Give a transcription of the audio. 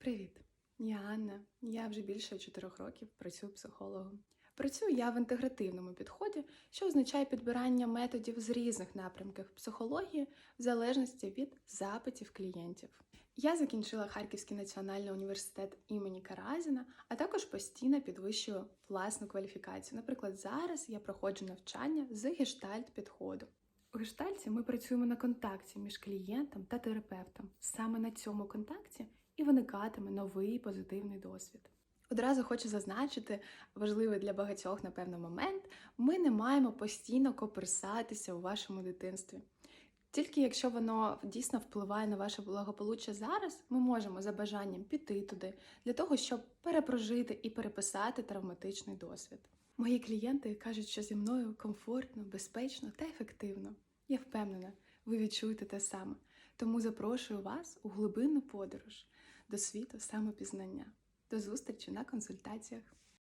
Привіт, я Анна. Я вже більше чотирьох років працюю психологом. Працюю я в інтегративному підході, що означає підбирання методів з різних напрямків психології в залежності від запитів клієнтів. Я закінчила Харківський національний університет імені Каразіна, а також постійно підвищую власну кваліфікацію. Наприклад, зараз я проходжу навчання з гештальт підходу. У гештальті ми працюємо на контакті між клієнтом та терапевтом. Саме на цьому контакті виникатиме новий позитивний досвід. Одразу хочу зазначити важливий для багатьох, напевно, момент: ми не маємо постійно коперсатися у вашому дитинстві. Тільки якщо воно дійсно впливає на ваше благополуччя зараз, ми можемо за бажанням піти туди для того, щоб перепрожити і переписати травматичний досвід. Мої клієнти кажуть, що зі мною комфортно, безпечно та ефективно. Я впевнена, ви відчуєте те саме. Тому запрошую вас у глибинну подорож до світу самопізнання. До зустрічі на консультаціях.